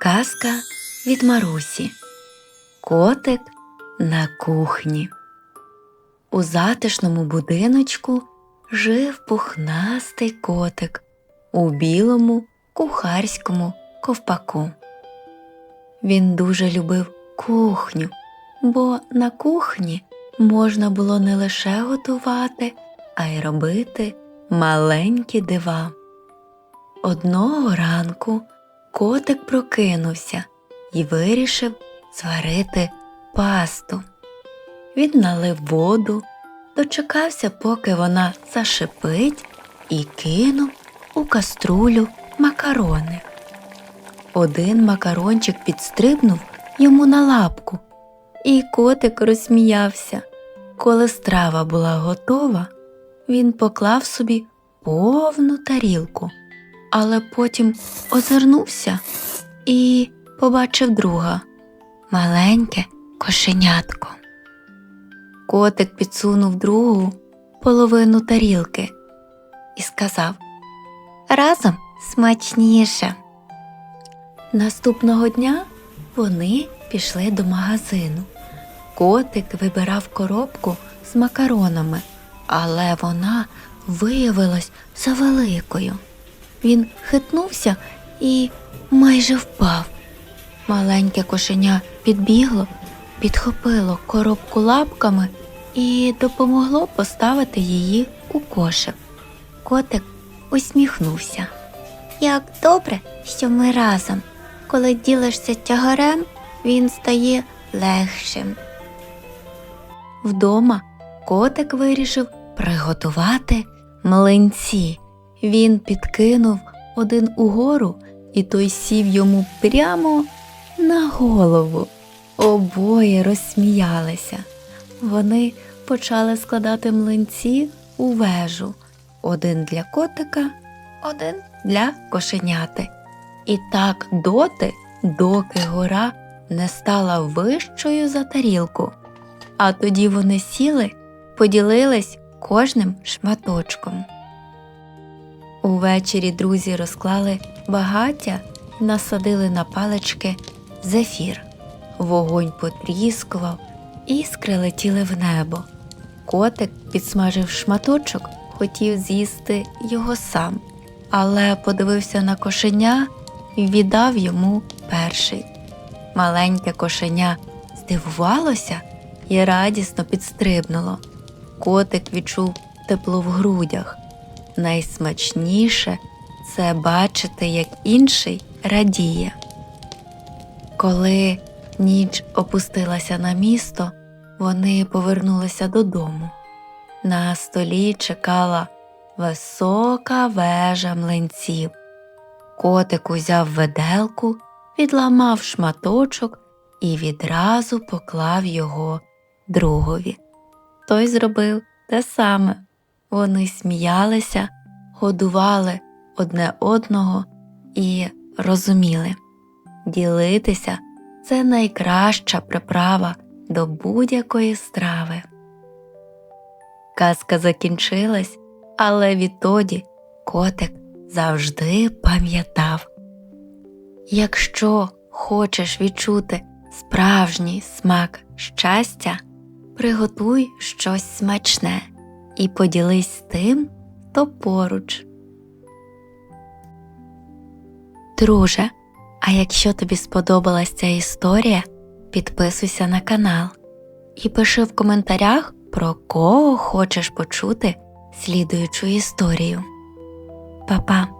Казка від Марусі. Котик на кухні. У затишному будиночку жив пухнастий котик у білому кухарському ковпаку. Він дуже любив кухню, бо на кухні можна було не лише готувати, а й робити маленькі дива. Одного ранку котик прокинувся і вирішив зварити пасту. Він налив воду, дочекався, поки вона зашипить, і кинув у каструлю макарони. Один макарончик підстрибнув йому на лапку, і котик розсміявся. Коли страва була готова, він поклав собі повну тарілку, але потім озирнувся і побачив друга маленьке кошенятко. Котик підсунув другу половину тарілки і сказав Разом смачніше. Наступного дня вони пішли до магазину. Котик вибирав коробку з макаронами, але вона виявилась завеликою. Він хитнувся і майже впав. Маленьке кошеня підбігло, підхопило коробку лапками і допомогло поставити її у кошик. Котик усміхнувся. Як добре, що ми разом. Коли ділишся тягарем, він стає легшим. Вдома котик вирішив приготувати млинці. Він підкинув один угору, і той сів йому прямо на голову. Обоє розсміялися. Вони почали складати млинці у вежу один для котика, один для кошеняти. І так доти, доки гора не стала вищою за тарілку. А тоді вони сіли, поділились кожним шматочком. Увечері друзі розклали багаття насадили на палички зефір. Вогонь потріскував, іскри летіли в небо. Котик підсмажив шматочок, хотів з'їсти його сам, але подивився на кошеня і віддав йому перший. Маленьке кошеня здивувалося і радісно підстрибнуло. Котик відчув тепло в грудях. Найсмачніше це бачити, як інший радіє. Коли ніч опустилася на місто, вони повернулися додому. На столі чекала висока вежа млинців. Котик узяв веделку, відламав шматочок і відразу поклав його другові. Той зробив те саме. Вони сміялися, годували одне одного і розуміли ділитися це найкраща приправа до будь-якої страви. Казка закінчилась, але відтоді котик завжди пам'ятав якщо хочеш відчути справжній смак щастя, приготуй щось смачне і поділись з тим, хто поруч. Друже, а якщо тобі сподобалась ця історія, підписуйся на канал і пиши в коментарях, про кого хочеш почути слідуючу історію. Па-па!